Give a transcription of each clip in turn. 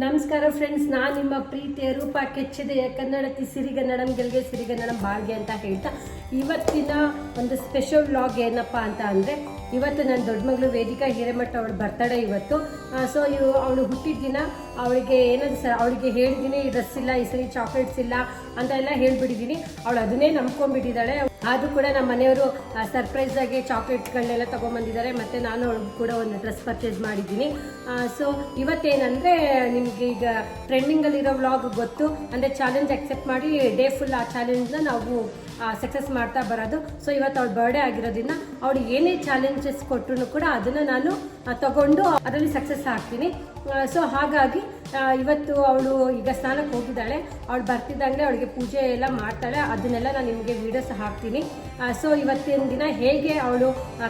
ನಮಸ್ಕಾರ ಫ್ರೆಂಡ್ಸ್ ನಾನು ನಿಮ್ಮ ಪ್ರೀತಿಯ ರೂಪ ಕೆಚ್ಚಿದೆಯ ಕನ್ನಡತಿ ಸಿರಿಗನ್ನಡಂ, ಗೆಲ್ಗೆ ಸಿರಿಗನ್ನಡಂ ಬಾಳ್ಗೆ ಅಂತ ಹೇಳ್ತಾ ಇವತ್ತಿನ ಒಂದು ಸ್ಪೆಷಲ್ ವ್ಲಾಗ್ ಏನಪ್ಪ ಅಂತ ಅಂದರೆ, ಇವತ್ತು ನನ್ನ ದೊಡ್ಡ ಮಗಳು ವೇದಿಕಾ ಹಿರೇಮಠ ಅವಳು ಬರ್ತಾಳೆ ಇವತ್ತು. ಸೊ ಇವು ಅವಳು ಹುಟ್ಟಿದ ದಿನ ಅವಳಿಗೆ ಏನಾದ್ರು ಸರ್ ಅವಳಿಗೆ ಹೇಳಿದ್ದೀನಿ ಡ್ರೆಸ್ ಇಲ್ಲ, ಈ ಸರಿ ಚಾಕ್ಲೇಟ್ಸ್ ಇಲ್ಲ ಅಂತ ಎಲ್ಲ ಹೇಳಿಬಿಟ್ಟಿದ್ದೀನಿ ಅವಳು ಅದನ್ನೇ ನಂಬ್ಕೊಂಡ್ಬಿಟ್ಟಿದ್ದಾಳೆ. ಆದರೂ ಕೂಡ ನಮ್ಮ ಮನೆಯವರು ಸರ್ಪ್ರೈಸ್ ಆಗಿ ಚಾಕ್ಲೇಟ್ಗಳನ್ನೆಲ್ಲ ತೊಗೊಂಬಂದಿದ್ದಾರೆ. ಮತ್ತು ನಾನು ಕೂಡ ಒಂದು ಡ್ರೆಸ್ ಪರ್ಚೇಸ್ ಮಾಡಿದ್ದೀನಿ. ಸೊ ಇವತ್ತೇನಂದರೆ ನಿಮಗೆ ಈಗ ಟ್ರೆಂಡಿಂಗಲ್ಲಿರೋ ವ್ಲಾಗ್ ಗೊತ್ತು. ಅಂದರೆ ಚಾಲೆಂಜ್ ಅಕ್ಸೆಪ್ಟ್ ಮಾಡಿ ಡೇ ಫುಲ್ ಆ ಚಾಲೆಂಜ್ನ ನಾವು ಸಕ್ಸಸ್ ಮಾಡ್ತಾ ಬರೋದು. ಸೊ ಇವತ್ತು ಅವಳ ಬರ್ಡೇ ಆಗಿರೋದ್ರಿಂದ ಅವಳು ಏನೇ ಚಾಲೆಂಜಸ್ ಕೊಟ್ಟರು ಕೂಡ ಅದನ್ನು ನಾನು ತಗೊಂಡು ಅದರಲ್ಲಿ ಸಕ್ಸಸ್ ಆಗ್ತೀನಿ. ಸೊ ಹಾಗಾಗಿ ಇವತ್ತು ಅವಳು ಈಗ ಸ್ನಾನಕ್ಕೆ ಹೋಗಿದ್ದಾಳೆ. ಅವಳು ಬರ್ತಿದ್ದಂಗೆ ಅವಳಿಗೆ ಪೂಜೆ ಎಲ್ಲ ಮಾಡ್ತಾಳೆ. ಅದನ್ನೆಲ್ಲ ನಾನು ನಿಮಗೆ ವೀಡಿಯೋಸ್ ಹಾಕ್ತೀನಿ. ಸೊ ಇವತ್ತಿನ ದಿನ ಹೇಗೆ ಅವಳು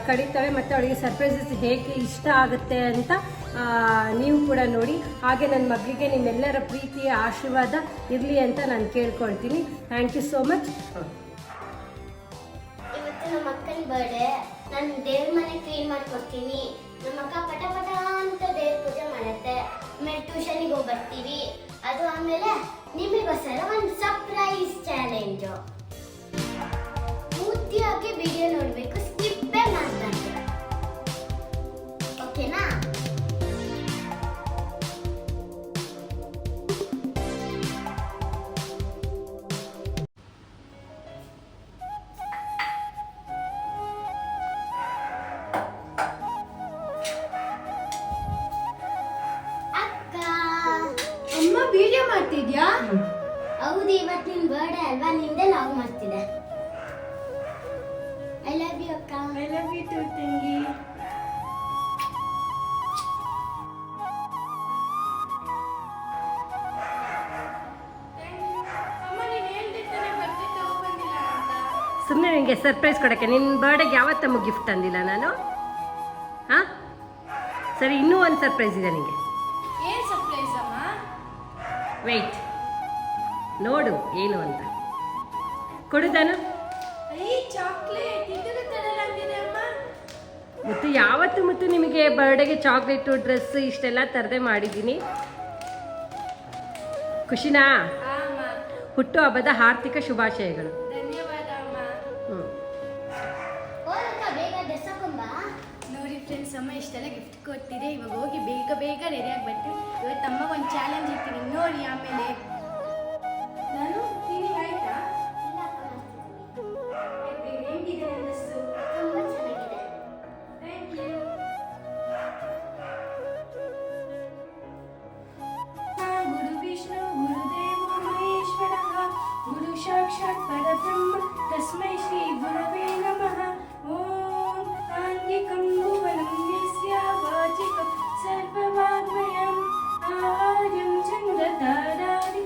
ಕಡಿತಾಳೆ ಮತ್ತು ಅವಳಿಗೆ ಸರ್ಪ್ರೈಸಸ್ ಹೇಗೆ ಇಷ್ಟ ಆಗುತ್ತೆ ಅಂತ ನೀವು ಕೂಡ ನೋಡಿ. ಹಾಗೆ ನನ್ನ ಮಗಳಿಗೆ ನಿಮ್ಮೆಲ್ಲರ ಪ್ರೀತಿಯ ಆಶೀರ್ವಾದ ಇರಲಿ ಅಂತ ನಾನು ಕೇಳ್ಕೊಳ್ತೀನಿ. ಥ್ಯಾಂಕ್ ಯು ಸೋ ಮಚ್ ನಮ್ಮ ಅಕ್ಕನ ಬರ್ಡೇ ನಾನು ದೇವ್ರ ಮನೆ ಕ್ಲೀನ್ ಮಾಡ್ಕೊಡ್ತೀನಿ. ನಮ್ಮ ಅಕ್ಕ ಪಟ ಪಟ ಅಂತ ದೇವ್ರ ಪೂಜೆ ಮಾಡುತ್ತೆ. ಆಮೇಲೆ ಟ್ಯೂಷನಿಗೆ ಹೋಗಿ ಬರ್ತೀವಿ ಅದು ಆಮೇಲೆ ನಿಮಗೋಸ್ಕರ ಒಂದು ಸರ್ಪ್ರೈಸ್ ಚಾಲೆಂಜು ವಿಡಿಯೋ ಮಾಡ್ತಿದ್ಯಾ? ಹೌದು ಇವತ್ತು ನಿನ್ ಬರ್ಡೇ ಅಲ್ವಾ? ನಿಂದೆ ಲಾಗ್ ಮಾಡ್ತಿದ್ದೆ ಐ ಲವ್ ಯು ಅಕ್ಕ. ಐ ಲವ್ ಯು ಟು ತಂಗಿ. ಸುಮ್ಮನೆ ನಿಮಗೆ ಸರ್ಪ್ರೈಸ್ ಕೊಡೋಕ್ಕೆ. ನಿನ್ನ ಬರ್ಡೇಗೆ ಯಾವತ್ತಮ್ಮ ಗಿಫ್ಟ್ ತಂದಿಲ್ಲ ನಾನು? ಹಾಂ? ಸರಿ ಇನ್ನೂ ಒಂದು ಸರ್ಪ್ರೈಸ್ ಇದೆ ನಿನಗೆ ಅಮ್ಮ ವೆಯ್ಟ್ ನೋಡು ಏನು ಅಂತ. ಕೊಡುದಾನು? ಮತ್ತು ಯಾವತ್ತು ಮತ್ತು ನಿಮಗೆ ಬರ್ಡೇಗೆ ಚಾಕ್ಲೇಟು ಡ್ರೆಸ್ ಇಷ್ಟೆಲ್ಲ ತರದೆ ಮಾಡಿದ್ದೀನಿ? ಖುಷಿನಾ? ಹುಟ್ಟು ಹಬ್ಬದ ಆರ್ಥಿಕ ಶುಭಾಶಯಗಳು. ಅಮ್ಮ ಇಷ್ಟೆಲ್ಲ ಗಿಫ್ಟ್ ಕೊಟ್ಟಿದೆ. ಇವಾಗ ಹೋಗಿ ಬೇಗ ಬೇಗ ರೆಡಿಯಾಗಿ ಬರ್ತೀವಿ ಇವತ್ತು ಅಮ್ಮ ಒಂದು ಚಾಲೆಂಜ್ ಇರ್ತೀನಿ. ನೋಡಿ ಆಮೇಲೆ. ನಾನು ಆಯ್ತಾ? ಗುರು ವಿಷ್ಣು ಗುರು ಸಾಕ್ಷಾತ್ ಪರಬ್ರಹ್ಮ, ತಸ್ಮೈ ಶ್ರೀ ಗುರವೇ ನಮಃ. i Vadvayam Aryam Chandra Tadari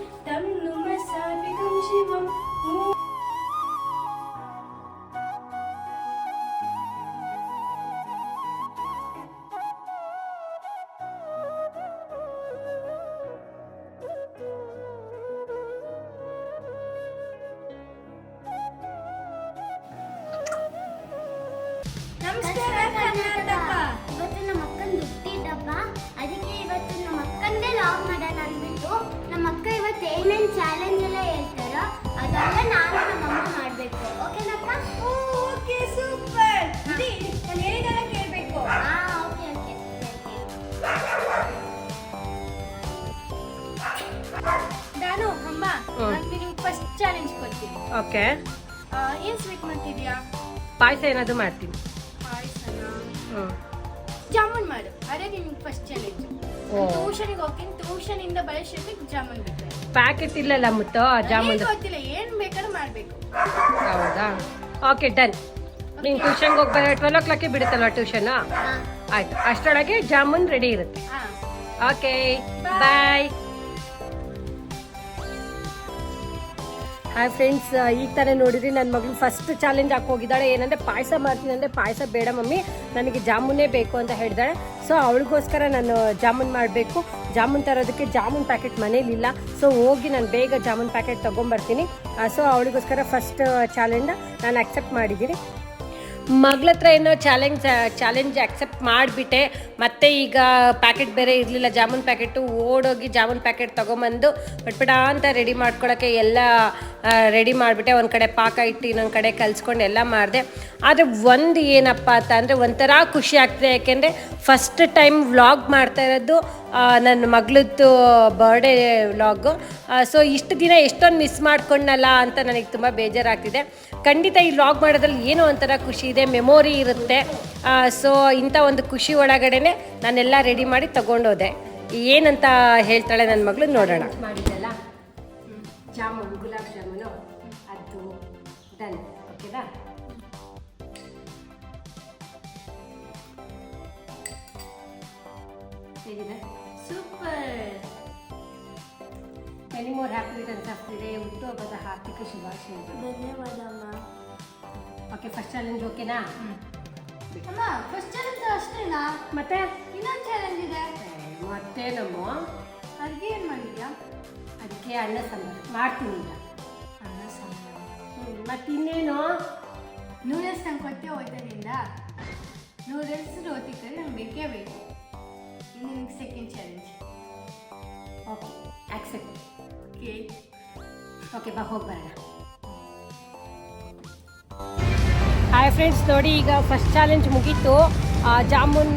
ಆ, ಏನು ಸ್ವೀಟ್ ಮಾಡ್ತಿದ್ಯಾ? ಪಾಯಸ ಏನಾದರೂ ಮಾಡ್ತೀನಿ. ಪಾಯಸನ? ಜಾಮೂನ್ ಮಾಡು. ಅದೇ ನಿಮ್ಗೆ ಫಸ್ಟ್ ಚಾಲೆಂಜ್. ಟ್ಯೂಷನ್ಗೆ ಹೋಗ್ತೀನಿ. ಟ್ಯೂಷನ್ ಇಂದ ಬಳಸೋದಕ್ಕೆ ಜಾಮೂನ್ ಬಿಟ್ಟರೆ ಪ್ಯಾಕೆಟ್ ಇಲ್ಲಲ್ಲ ಮುತ್ತು ಜಾಮೂನ್ ಗೊತ್ತಿಲ್ಲ ಏನ್ ಬೇಕಾದ್ರೂ ಮಾಡ್ಬೇಕು. ಹೌದಾ? ಓಕೆ ಡನ್ ನೀನು ಟ್ಯೂಷನ್ಗೆ ಹೋಗ್ಬಾರ ಬರೋ ಟ್ವೆಲ್ ಓ ಕ್ಲಾಕಿಗೆ ಬಿಡುತ್ತಲ್ವ ಟ್ಯೂಷನ್ ಆಯ್ತು. ಅಷ್ಟರೊಳಗೆ ಜಾಮೂನ್ ರೆಡಿ ಇರುತ್ತೆ. ಓಕೆ. ಬಾಯ್ ಹಾಯ್ ಫ್ರೆಂಡ್ಸ್ ಈಗ ತಾನೇ ನೋಡಿದ್ರಿ ನನ್ನ ಮಗಳು ಫಸ್ಟ್ ಚಾಲೆಂಜ್ ಹಾಕಿ ಹೋಗಿದ್ದಾಳೆ. ಏನಂದರೆ ಪಾಯಸ ಮಾಡ್ತೀನಿ ಅಂದರೆ ಪಾಯಸ ಬೇಡ ಮಮ್ಮಿ, ನನಗೆ ಜಾಮೂನೇ ಬೇಕು ಅಂತ ಹೇಳಿದಾಳೆ. ಸೊ ಅವಳಿಗೋಸ್ಕರ ನಾನು ಜಾಮೂನ್ ಮಾಡಬೇಕು. ಜಾಮೂನ್ ತರೋದಕ್ಕೆ ಜಾಮೂನ್ ಪ್ಯಾಕೆಟ್ ಮನೇಲಿಲ್ಲ ಸೊ ಹೋಗಿ ನಾನು ಬೇಗ ಜಾಮೂನ್ ಪ್ಯಾಕೆಟ್ ತೊಗೊಂಬರ್ತೀನಿ. ಸೊ ಅವಳಿಗೋಸ್ಕರ ಫಸ್ಟ್ ಚಾಲೆಂಜ್ ನಾನು ಅಕ್ಸೆಪ್ಟ್ ಮಾಡಿದ್ದೀನಿ. ಮಗಳ ಹತ್ರ ಏನೋ ಚಾಲೆಂಜ್ ಚಾಲೆಂಜ್ ಅಕ್ಸೆಪ್ಟ್ ಮಾಡಿಬಿಟ್ಟೆ. ಮತ್ತೆ ಈಗ ಪ್ಯಾಕೆಟ್ ಬೇರೆ ಇರಲಿಲ್ಲ. ಜಾಮೂನ್ ಪ್ಯಾಕೆಟು ಓಡೋಗಿ ಜಾಮೂನ್ ಪ್ಯಾಕೆಟ್ ತೊಗೊಂಬಂದು ಪಟ್ಪಟ ಅಂತ ರೆಡಿ ಮಾಡ್ಕೊಳ್ಳೋಕ್ಕೆ ಎಲ್ಲ ರೆಡಿ ಮಾಡಿಬಿಟ್ಟೆ. ಒಂದು ಕಡೆ ಪಾಕ ಇಟ್ಟು ಇನ್ನೊಂದು ಕಡೆ ಕಲಿಸ್ಕೊಂಡು ಎಲ್ಲ ಮಾಡಿದೆ. ಆದರೆ ಒಂದು ಏನಪ್ಪ ಅಂತ ಅಂದರೆ ಒಂಥರ ಖುಷಿ ಆಗ್ತದೆ. ಯಾಕೆಂದರೆ ಫಸ್ಟ್ ಟೈಮ್ ವ್ಲಾಗ್ ಮಾಡ್ತಾ ಇರೋದು ನನ್ನ ಮಗಳದ್ದು ಬರ್ಡೇ ವ್ಲಾಗು ಸೊ ಇಷ್ಟು ದಿನ ಎಷ್ಟೊಂದು ಮಿಸ್ ಮಾಡ್ಕೊಂಡಲ್ಲ ಅಂತ ನನಗೆ ತುಂಬ ಬೇಜಾರಾಗ್ತಿದೆ. ಖಂಡಿತ ಈ ವ್ಲಾಗ್ ಮಾಡೋದ್ರಲ್ಲಿ ಏನೋ ಒಂಥರ ಖುಷಿ ಇದೆ ಮೆಮೊರಿ ಇರುತ್ತೆ. ಸೊ ಇಂಥ ಒಂದು ಖುಷಿ ಒಳಗಡೆನೆ ನಾನೆಲ್ಲ ರೆಡಿ ಮಾಡಿ ತಗೊಂಡೋದೆ. ಏನಂತ ಹೇಳ್ತಾಳೆ ನನ್ನ ಮಗಳು ನೋಡೋಣ. ಮಾಡಿದ್ದಲ್ಲ? ಜಾಮೂನ್ ಗುಲಾಬ್ ಜಾಮೂನು? ಅದು ಡನ್. ಓಕೆನಾ? ಹೇಗಿದೆ? Super. Many more happy returns of the day ಹುಟ್ಟುಹಬ್ಬದ ಹಾರ್ದಿಕ ಶುಭಾಶಯಗಳು. ಧನ್ಯವಾದ ಅಮ್ಮ ಓಕೆ ಫಸ್ಟ್ ಚಾಲೆಂಜ್ ಓಕೆನಾ ಅಮ್ಮ ಫಸ್ಟ್ ಚಾಲೆಂಜ್ ಅಷ್ಟೇನಾ? ಮತ್ತೆ? ಇನ್ನೊಂದು ಚಾಲೆಂಜ್ ಇದೆ. ಮತ್ತೆ ನಮ್ಮ ಅಡುಗೆ ಏನು ಮಾಡಿದ್ಯಾ? ಅದಕ್ಕೆ ಅನ್ನ ಸಾಂಬಾರು. ಮಾಡ್ತೀನಿ ಈಗ. ಅನ್ನ ಸಾಂಬಾರು. ಮತ್ತೆ ಇನ್ನೇನು ನೂಡಲ್ಸ್ ನಂಗೆ ಕೊಟ್ಟೆ ಹೋಯ್ತಾನಿಂದ ನೂಡಲ್ಸ್ ರೋಟಿ ಕರಿ ನಂಗೆ ಬೇಕೇ ಬೇಕು. ಇನ್ನು ನಿಮ್ಗೆ second challenge okay accept okay okay ಬಾ ಹೋಗಿ ಬರೋಣ. ಹಾಯ್ ಫ್ರೆಂಡ್ಸ್ ನೋಡಿ ಈಗ ಫಸ್ಟ್ ಚಾಲೆಂಜ್ ಮುಗೀತು. ಜಾಮೂನ್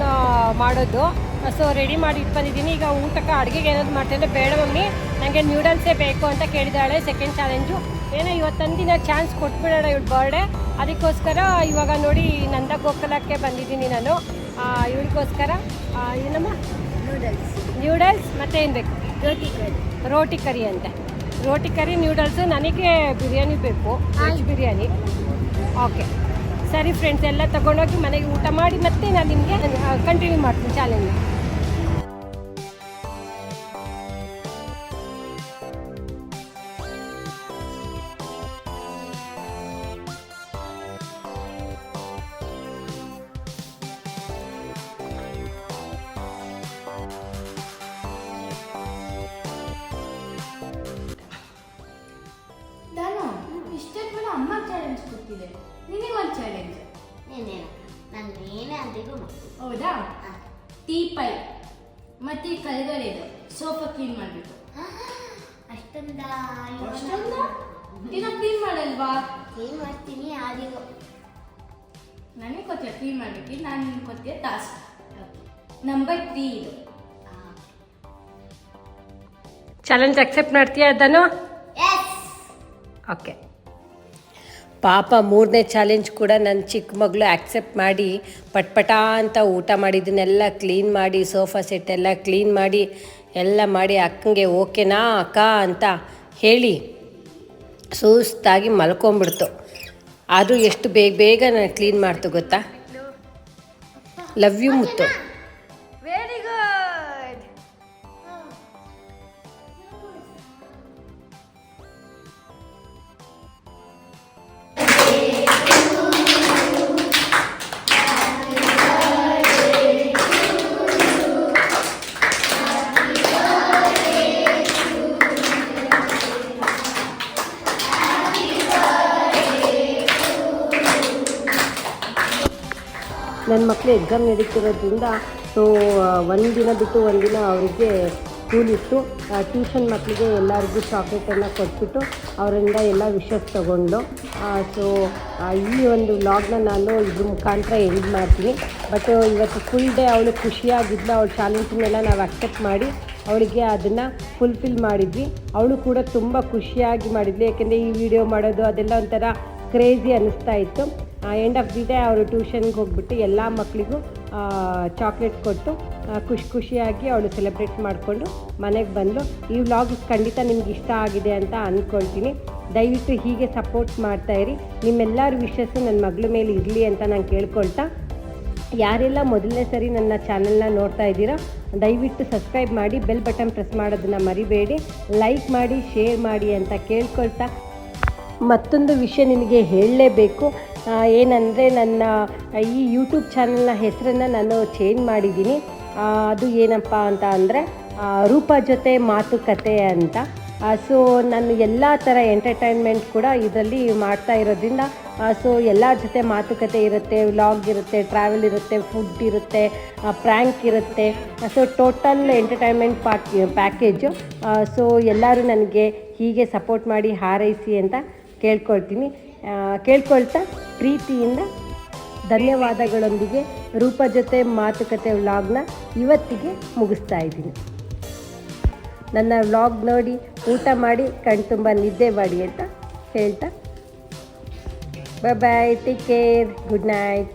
ಮಾಡೋದು. ಸೊ ರೆಡಿ ಮಾಡಿ ಇಟ್ಕೊಂಡಿದ್ದೀನಿ. ಈಗ ಊಟಕ್ಕೆ ಅಡುಗೆಗೆ ಏನಾದ್ರು ಮಾಡ್ತೇನೆ ಬೇಡ ಮಮ್ಮಿ. ನನಗೆ ನ್ಯೂಡಲ್ಸೇ ಬೇಕು ಅಂತ ಕೇಳಿದಾಳೆ ಸೆಕೆಂಡ್ ಚಾಲೆಂಜು ಏನೋ ಇವತ್ತೊಂದಿನ ಚಾನ್ಸ್ ಕೊಟ್ಬಿಡೋಣ ಇವಳು ಬರ್ಡೇ ಅದಕ್ಕೋಸ್ಕರ ಇವಾಗ ನೋಡಿ ನಂದ ಗೋಕುಲಕ್ಕೆ ಬಂದಿದ್ದೀನಿ ನಾನು. ಇವಳಿಗೋಸ್ಕರ ಏನಮ್ಮ? ನೂಡಲ್ಸ್ ನ್ಯೂಡಲ್ಸ್ ಮತ್ತೆ ಏನು ಬೇಕು? ರೋಟಿ ಕರಿ ರೋಟಿ ಕರಿ ಅಂತೆ. ರೋಟಿ ಕರಿ ನ್ಯೂಡಲ್ಸು ನನಗೆ ಬಿರಿಯಾನಿ ಬೇಕು. ವೆಜ್ ಬಿರಿಯಾನಿ. ಓಕೆ ಸರಿ ಫ್ರೆಂಡ್ಸ್ ಎಲ್ಲ ತಗೊಂಡೋಗಿ ಮನೆಗೆ ಊಟ ಮಾಡಿ ಮತ್ತೆ ನಾನು ನಿಮಗೆ ಕಂಟಿನ್ಯೂ ಮಾಡ್ತೀನಿ ಚಾಲೆಂಜ್ ಚಾಲೆಂಜ್ ಕೊಟ್ಟಿದೆ ನಿನಗೊಂದು ಚಾಲೆಂಜ್ ಏನೇನು ನಾನು ಏನೇ ಅಂತಿಗೂ ಮಾಡ್ತೀನಿ ಹೌದಾ? ಟೀ ಪೈ. ಮತ್ತೆ ಈ ಕಲ್ಗಡೆದು ಸೋಫಾ ಕ್ಲೀನ್ ಮಾಡಬೇಕು. ಅಷ್ಟೊಂದ? ಅಷ್ಟೊಂದ? ದಿನ ಕ್ಲೀನ್ ಮಾಡಲ್ವಾ? ಏನು ಮಾಡ್ತೀನಿ ಆದಿಗೂ. ನನಗೆ ಗೊತ್ತಿಲ್ಲ ಕ್ಲೀನ್ ಮಾಡಬೇಕು. ನಾನು ನಿಮ್ಗೆ ಗೊತ್ತಿಲ್ಲ ಟಾಸ್ಕ್ ನಂಬರ್ ತ್ರೀ ಇದು. ಚಾಲೆಂಜ್ ಅಕ್ಸೆಪ್ಟ್ ಮಾಡ್ತೀಯಾ ಅದನ್ನು? ಎಸ್ ಓಕೆ ಪಾಪ ಮೂರನೇ ಚಾಲೆಂಜ್ ಕೂಡ ನನ್ನ ಚಿಕ್ಕ ಮಗಳು ಆಕ್ಸೆಪ್ಟ್ ಮಾಡಿ ಪಟ್ಪಟ ಅಂತ ಊಟ ಮಾಡಿದ್ದನ್ನೆಲ್ಲ ಕ್ಲೀನ್ ಮಾಡಿ ಸೋಫಾ ಸೆಟ್ ಎಲ್ಲ ಕ್ಲೀನ್ ಮಾಡಿ, ಎಲ್ಲ ಮಾಡಿ ಅಕ್ಕಂಗೆ ಓಕೆನಾ ಅಕ್ಕ ಅಂತ ಹೇಳಿ ಸುಸ್ತಾಗಿ ಮಲ್ಕೊಂಬಿಡ್ತು. ಅದು ಎಷ್ಟು ಬೇಗ ಬೇಗ ನಾನು ಕ್ಲೀನ್ ಮಾಡ್ತು ಗೊತ್ತಾ? ಲವ್ ಯು ಮುತ್ತು. ಮಕ್ಕಳು ಎಕ್ಸಾಮ್ ನಡೀತಿರೋದ್ರಿಂದ ಸೊ ದಿನ ಬಿಟ್ಟು ಒಂದಿನ ಅವರಿಗೆ ಸ್ಕೂಲ್ ಇತ್ತು. ಟ್ಯೂಷನ್ ಮಕ್ಕಳಿಗೆ ಎಲ್ಲರಿಗೂ ಚಾಕ್ಲೇಟನ್ನು ಕೊಟ್ಬಿಟ್ಟು ಅವರಿಂದ ಎಲ್ಲ ವಿಷಸ್ ತಗೊಂಡು ಸೊ ಈ ಒಂದು ವ್ಲಾಗ್ನ ನಾನು ಇದ್ರ ಮುಖಾಂತರ ಎಂಡ್ ಮಾಡ್ತೀನಿ. ಬಟ್ ಇವತ್ತು ಫುಲ್ ಡೇ ಅವಳು ಖುಷಿಯಾಗಿದ್ಲು. ಅವಳ ಚಾಲೆಂಜ್ನೆಲ್ಲ ನಾವು ಅಕ್ಸೆಪ್ಟ್ ಮಾಡಿ ಅವಳಿಗೆ ಅದನ್ನು ಫುಲ್ಫಿಲ್ ಮಾಡಿದ್ವಿ. ಅವಳು ಕೂಡ ತುಂಬ ಖುಷಿಯಾಗಿ ಮಾಡಿದ್ವಿ ಯಾಕೆಂದರೆ ಈ ವಿಡಿಯೋ ಮಾಡೋದು ಅದೆಲ್ಲ ಒಂಥರ ಕ್ರೇಜಿ ಅನ್ನಿಸ್ತಾ ಇತ್ತು. ಎಂಡ್ ಆಫ್ ದಿ ಡೇ ಅವರು ಟ್ಯೂಷನ್ಗೆ ಹೋಗ್ಬಿಟ್ಟು ಎಲ್ಲ ಮಕ್ಕಳಿಗೂ ಚಾಕ್ಲೇಟ್ ಕೊಟ್ಟು ಖುಷಿ ಖುಷಿಯಾಗಿ ಅವಳು ಸೆಲೆಬ್ರೇಟ್ ಮಾಡಿಕೊಂಡು ಮನೆಗೆ ಬಂದು ಈ ವ್ಲಾಗ್ ಖಂಡಿತ ನಿಮ್ಗೆ ಇಷ್ಟ ಆಗಿದೆ ಅಂತ ಅಂದ್ಕೊಳ್ತೀನಿ ದಯವಿಟ್ಟು ಹೀಗೆ ಸಪೋರ್ಟ್ ಮಾಡ್ತಾ ಇರಿ. ನಿಮ್ಮೆಲ್ಲರ ವಿಷಸ್ಸು ನನ್ನ ಮಗಳ ಮೇಲೆ ಇರಲಿ ಅಂತ ನಾನು ಕೇಳ್ಕೊಳ್ತಾ. ಯಾರೆಲ್ಲ ಮೊದಲನೇ ಸರಿ ನನ್ನ ಚಾನಲ್ನ ನೋಡ್ತಾ ಇದ್ದೀರಾ, ದಯವಿಟ್ಟು ಸಬ್ಸ್ಕ್ರೈಬ್ ಮಾಡಿ ಬೆಲ್ ಬಟನ್ ಪ್ರೆಸ್ ಮಾಡೋದನ್ನು ಮರಿಬೇಡಿ. ಲೈಕ್ ಮಾಡಿ ಶೇರ್ ಮಾಡಿ ಅಂತ ಕೇಳ್ಕೊಳ್ತಾ. ಮತ್ತೊಂದು ವಿಷಯ ನಿಮಗೆ ಹೇಳಲೇಬೇಕು. ಏನಂದರೆ ನನ್ನ ಈ ಯೂಟ್ಯೂಬ್ ಚಾನಲ್ನ ಹೆಸರನ್ನು ನಾನು ಚೇಂಜ್ ಮಾಡಿದ್ದೀನಿ. ಅದು ಏನಪ್ಪ ಅಂತ ಅಂದರೆ ರೂಪ ಜೊತೆ ಮಾತುಕತೆ ಅಂತ. ಸೊ ನಾನು ಎಲ್ಲ ಥರ ಎಂಟರ್ಟೈನ್ಮೆಂಟ್ ಕೂಡ ಇದರಲ್ಲಿ ಮಾಡ್ತಾ ಇರೋದ್ರಿಂದ ಸೊ ಎಲ್ಲರ ಜೊತೆ ಮಾತುಕತೆ ಇರುತ್ತೆ ವ್ಲಾಗ್ ಇರುತ್ತೆ ಟ್ರಾವೆಲ್ ಇರುತ್ತೆ ಫುಡ್ ಇರುತ್ತೆ ಪ್ರ್ಯಾಂಕ್ ಇರುತ್ತೆ. So total entertainment package so ಎಲ್ಲರೂ ನನಗೆ ಹೀಗೆ ಸಪೋರ್ಟ್ ಮಾಡಿ ಹಾರೈಸಿ ಅಂತ ಕೇಳ್ಕೊಳ್ತೀನಿ. ಕೇಳ್ಕೊಳ್ತಾ ಪ್ರೀತಿಯಿಂದ ಧನ್ಯವಾದಗಳೊಂದಿಗೆ ರೂಪ ಜೊತೆ ಮಾತುಕತೆ ವ್ಲಾಗ್ನ ಇವತ್ತಿಗೆ ಮುಗಿಸ್ತಾ ಇದ್ದೀನಿ. ನನ್ನ ವ್ಲಾಗ್ ನೋಡಿ, ಊಟ ಮಾಡಿ ಕಣ್ತುಂಬ ನಿದ್ದೆ ಮಾಡಿ ಅಂತ ಹೇಳ್ತಾ. Bye bye take care good night